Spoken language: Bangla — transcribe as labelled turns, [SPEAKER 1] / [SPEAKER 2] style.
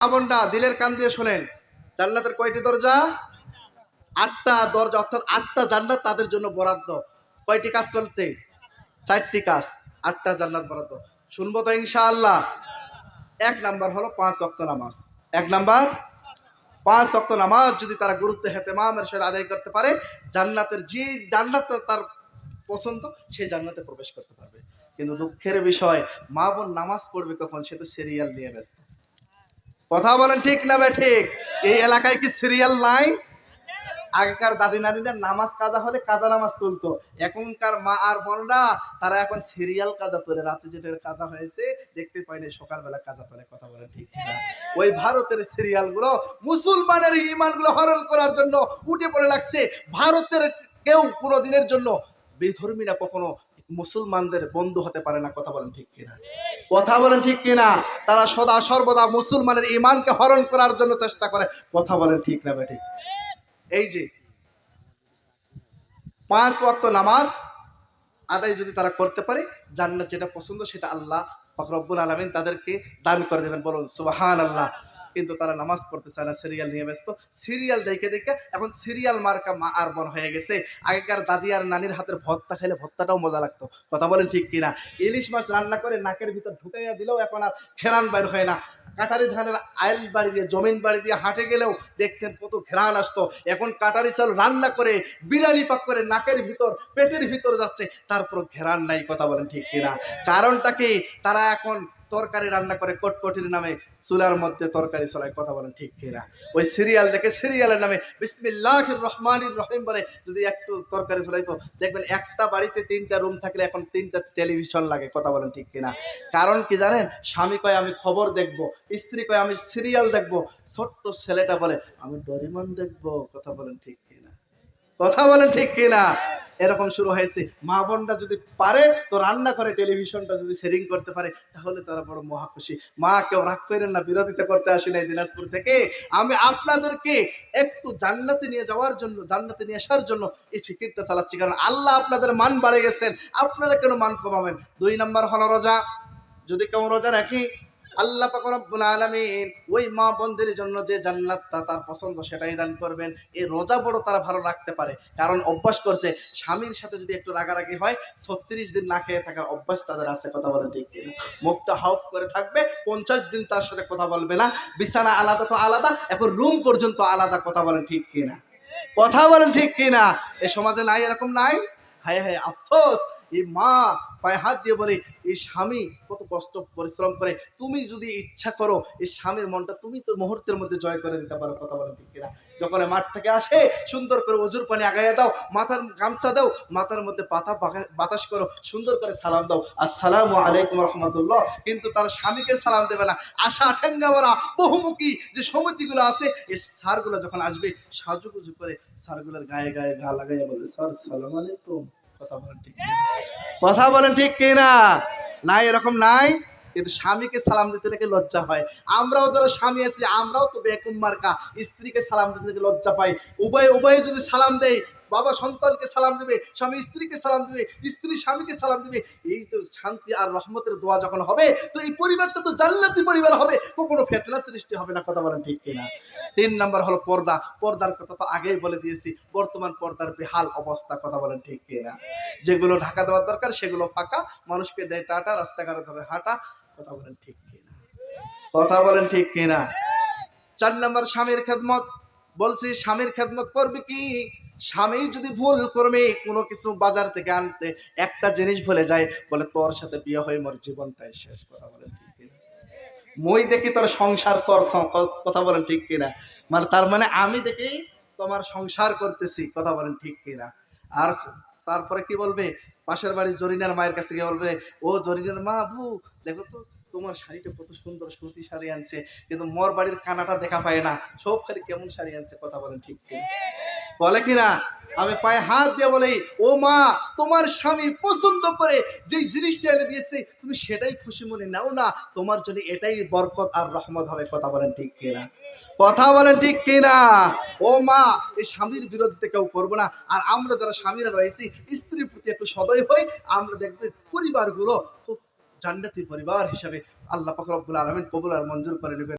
[SPEAKER 1] আমনটা দিলের কান দিয়ে শোনেন। জান্নাতের কয়টি দরজা? আটটা দরজা, অর্থাৎ আটটা জান্নাত তাদের জন্য বরাদ্দ। কয়টি কাজ করতে? চারটি কাজ, আটটা জান্নাত বরাদ্দ। শুনব তো ইনশাআল্লাহ। এক নাম্বার হলো পাঁচ অক্ত নামাজ। এক নাম্বার, পাঁচ অক্ত নামাজ যদি তারা গুরুত্ব হেতেমামের সাথে আদায় করতে পারে, জান্নাতের যে জান্নাত তার পছন্দ, সেই জান্নাতে প্রবেশ করতে পারবে। কিন্তু দুঃখের বিষয়, মা বোন নামাজ পড়বে কখন, সে তো সিরিয়াল নিয়ে ব্যস্ত। কথা বলেন ঠিক না ঠিক? এই এলাকায় কি সিরিয়াল নাই? আগেকার দাদি নানিরা নামাজ কাজা হলে কাজা নামাজ তুলতো। এখনকার মা আর বোনরা, তারা এখন সিরিয়াল কাজা তোলে। রাতে যেটা কাজা হয়েছে, দেখতে পাইনি সকালবেলা কাজা তোলে। কথা বলেন ঠিক না। ওই ভারতের সিরিয়ালগুলো মুসলমানের ইমানগুলো হরণ করার জন্য উঠে পড়ে লাগছে। ভারতের কেউ কোনো দিনের জন্য বেধর্মীরা কখনো মুসলমানদের বন্ধু হতে পারে না। কথা বলেন ঠিক কিনা? কথা বলেন ঠিক কিনা? তারা সদা সর্বদা মুসলমানের ইমানকে হরণ করার জন্য চেষ্টা করে। কথা বলেন ঠিক না বেটি এই যে, পাঁচ ওয়াক্ত নামাজ আদায় যদি তারা করতে পারে, জান্নাত যেটা পছন্দ সেটা আল্লাহ ফখরবুল আলমিন তাদেরকে দান করে দেবেন। বলুন সুবাহান আল্লাহ কিন্তু তারা নামাজ পড়তে চায় না সিরিয়াল নিয়ে ব্যস্ত। সিরিয়াল দেখে দেখে এখন সিরিয়াল মার্কা মা আর বোন হয়ে গেছে। আগেকার দাদি আর নানির হাতের ভত্তা খেলে ভত্তাটাও মজা লাগতো। কথা বলেন ঠিক কিনা? ইলিশ মাছ রান্না করে নাকের ভিতর ঢুকাইয়া দিলেও এখন আর ফেরান বাইর হয় না। কাটারি ধানের আইল বাড়ি দিয়ে, জমিন বাড়ি দিয়ে হাঁটে গেলেও দেখতেন কত ঘেরান আসতো। এখন কাটারি চাল রান্না করে, বিড়ালি পাক করে নাকের ভিতর, পেটের ভিতর যাচ্ছে। তারপর ঘেরান নাই, কথা বলেন ঠিক কিনা? কারণটা কি? তারা এখন তরকারি রান্না করে কটকটির নামে চুলার মধ্যে তরকারি চলায় কথা বলেন ঠিক কিনা? ওই সিরিয়াল দেখে সিরিয়ালের নামে বিসমিল্লাহ রহমান রহিম বলে, যদি একটু তরকারি চলাইতো দেখবেন একটা বাড়িতে তিনটা রুম থাকলে এখন তিনটা টেলিভিশন লাগে, কথা বলেন ঠিক কিনা? কারণ কি জানেন? স্বামী কয়, আমি খবর দেখব। স্ত্রী কয়, আমি সিরিয়াল দেখব। ছোট্ট ছেলেটা বলে, আমি ডরিমন দেখব। কথা বলেন ঠিক কিনা? কথা বলেন ঠিক কিনা? এরকম শুরু হয়েছে। মা বোনরা যদি পারে, তো রান্না করে, টেলিভিশনটা যদি সেটিং করতে পারে, তাহলে তারা বড় মহা খুশি। মা কেউ রাগ করেন না, বিরোধিতা করতে আসি নাই দিনাজপুর থেকে। আমি আপনাদেরকে একটু জান্নাতে নিয়ে যাওয়ার জন্য, জান্নাতে নিয়ে আসার জন্য এই ফিকিরটা চালাচ্ছি। কারণ আল্লাহ আপনাদের মান বাড়ে গেছেন। আপনারা কেন মান কমাবেন? দুই নাম্বার হলো রোজা। যদি কেউ রোজা রাখি আল্লাহ পাক ওই মা বোনদের জন্য যে জান্নাতটা তার পছন্দ সেটাই দান করবেন। এই রোজা বড় তারা ভালো রাখতে পারে। কারণ অভ্যাস করছে, স্বামীর সাথে যদি একটু রাগারাগি হয়, ছত্রিশ দিন না খেয়ে থাকার অভ্যাস তাদের আছে, কথা ঠিক মুখটা করে থাকবে, পঞ্চাশ দিন তার সাথে কথা বলবে না। বিছানা আলাদা তো আলাদা, এখন রুম পর্যন্ত আলাদা, কথা বলেন ঠিক কিনা? কথা বলেন ঠিক কিনা? এ সমাজে নাই, এরকম নাই? হায় হায়, আফসোস! এই মা পায়ে হাত দিয়ে বলে এই স্বামী, কত কষ্ট, পরিশ্রম করে। তুমি যদি ইচ্ছা করো এই স্বামীর মনটা তুমি তো মুহূর্তের মধ্যে জয় করে দিতে পারো, কথা বলেন ঠিক কিনা? যখন মাঠ থেকে আসে, সুন্দর করে অজুর পানি আগাইয়া দাও, মাথার গামছা দাও, মাথার মধ্যে পাতা বাতাস করো, সুন্দর করে সালাম দাও। আসসালামু আলাইকুম রহমতুল্লাহ। কিন্তু তার স্বামীকে সালাম দেবে না। আশা ঠেঙ্গামারা বহুমুখী যে সমিতিগুলো আছে এই সারগুলো যখন আসবে, সাজুগুজু করে সারগুলোর গায়ে গায়ে গা লাগাইয়া বলে, স্যার, সালাম আলাইকুম। কথা বলেন ঠিক? কথা বলেন ঠিক কিনা? নাই, এরকম নাই। কিন্তু স্বামীকে সালাম দিতে নাকি লজ্জা হয়। আমরাও যারা স্বামী আছি, আমরাও তো বেকুম মার্কা। স্ত্রীকে সালাম দিতে নাকি লজ্জা পাই। উভয়, উভয়ে যদি সালাম দেয় বাবা সন্তানকে সালাম দেবে, স্বামী স্ত্রীকে সালাম দেবে, স্ত্রী স্বামীকে সালাম দেবে, এই তো শান্তি আর রহমতের দোয়া যখন হবে, তো এই পরিবারটা তো জান্নাতি পরিবার হবে, কখনো ফেতনা সৃষ্টি হবে না, কথা বলেন ঠিক কিনা? তিন নাম্বার হলো পর্দা, পর্দার কথা তো আগেই বলে দিয়েছি, বর্তমান পর্দার বেহাল অবস্থা, কথা বলেন ঠিক কিনা? যেগুলো ঢাকা দেওয়ার দরকার, সেগুলো ফাঁকা, মানুষকে দেয় টাটা, রাস্তাঘাটে ধরে হাঁটা, কথা বলেন ঠিক কিনা? কথা বলেন ঠিক কিনা? চার নাম্বার স্বামীর খেদমত, বলছি স্বামীর খেদমত করবে কি? স্বামী যদি ভুল করবে, কোনো কিছু বাজার থেকে আনতে একটা জিনিস ভুলে যায়, বলে তোর সাথে বিয়ে হয়ে মোর জীবনটাই শেষ কথা বলেন ঠিক কিনা মই দেখি তোর সংসার কর কথা বলেন ঠিক কিনা মানে তার মানে আমি দেখি তোমার সংসার করতেছি, কথা বলেন ঠিক কিনা আর তারপরে কি বলবে? পাশের বাড়ি জরিনার মায়ের কাছে গিয়ে বলবে, ও জরিনার মা আবু দেখো তো, তোমার শাড়িটা কত সুন্দর সুতি শাড়ি আনছে, কিন্তু মোর বাড়ির কানাটা দেখা পায় না, সব খালি কেমন শাড়ি আনছে, কথা বলেন ঠিক কিনা বলে কিনা? আমি পায়ে হাত দিয়ে বলি, ও মা, তোমার স্বামী পছন্দ করে যে জিনিসটা এনে দিয়েছে, তুমি সেটাই খুশি মনে নাও না। তোমার জন্য এটাই বরকত আর রহমত হবে। কথা বলেন ঠিক কিনা? কথা বলেন ঠিক কিনা? ও মা, এই স্বামীর বিরোধিতা কেউ করব না। আর আমরা যারা স্বামীরা রয়েছি, স্ত্রীর প্রতি একটু সদয় হই। আমরা দেখবে পরিবারগুলো খুব জান্নাতি পরিবার হিসাবে আল্লাহ পাক রব্বুল আলমিন কবুল আর মঞ্জুর করে নেবে